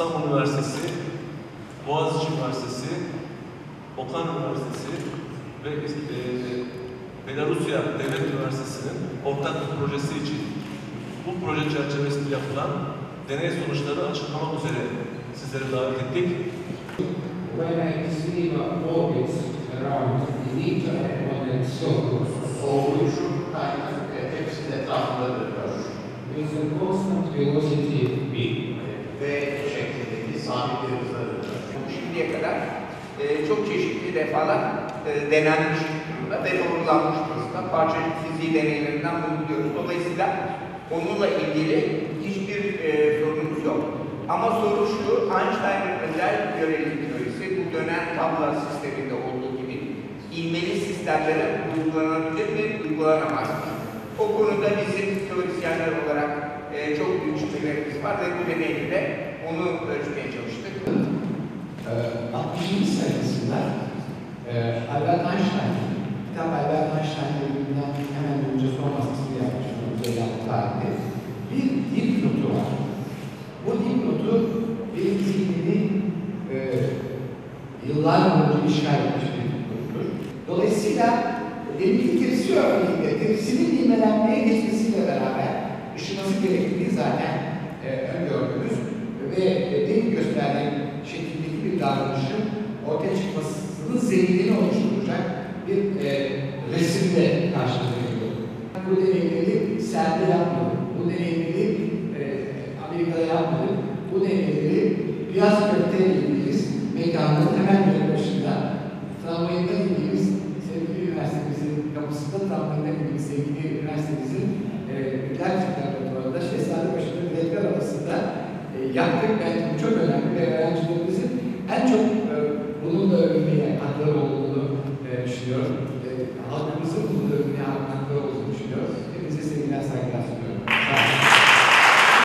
Üniversitesi, Okan Üniversitesi ve e, Belarusya Devlet Üniversitesi'nin ortak bir projesi için bu proje çerçevesinde yapılan deney sonuçları açıklamak üzere sizleri davet ettik. When I receive orbits around the internet circles Soğuyuşu kaynak e, hepsinin etrafında dönüyor. with a constant velocity şeklindeki sabit bir hızla dönüyor. Şimdiye kadar e, çok çeşitli defalar e, denenmiş durumda ve doğrulanmış durumda. Parçacık fiziği deneylerinden bunu biliyoruz. Dolayısıyla onunla ilgili hiçbir e, sorunumuz yok. Ama soru şu, Einstein'ın özel görelilik teorisi bu dönen tabla sisteminde olduğu gibi ilmeli sistemlere uygulanabilir mi, uygulanamaz mı? O konuda bizim teorisyenler olarak e, çok büyük şüphelerimiz var ve bu deneyle de onu ölçmeye 2 sayısında e, ee, Albert Einstein, kitap Albert Einstein hemen önce son baskısını yapmış olduğu şey tarihte bir dipnotu var. Bu dipnotu benim zihnimi e, yıllar önce işgal etmiş bir dipnottur. Dolayısıyla Demir'in gerisi örneğinde gerisinin nimelenmeye geçmesiyle beraber ışınması gerektiğini zaten e, öngördünüz ve e, demin gösterdiğim şekildeki bir davranışın ortaya çıkmasının zeminini oluşturacak bir e, resimde karşımıza geliyor. Bu deneyleri serde yapmadık, bu deneyleri e, Amerika'da yapmadık, bu deneyleri biraz köfte ilgiliyiz, mekanın hemen başında, tramvayında ilgiliyiz, sevgili üniversitemizin kapısında tramvayında ilgili sevgili üniversitemizin e, gerçekten laboratuvarında Şehzadebaşı ve direktör arasında e, yaptık. Bence bu çok önemli en çok e, bununla övülmeye hakları olduğunu e, düşünüyorum. E, halkımızın bununla övülmeye hakları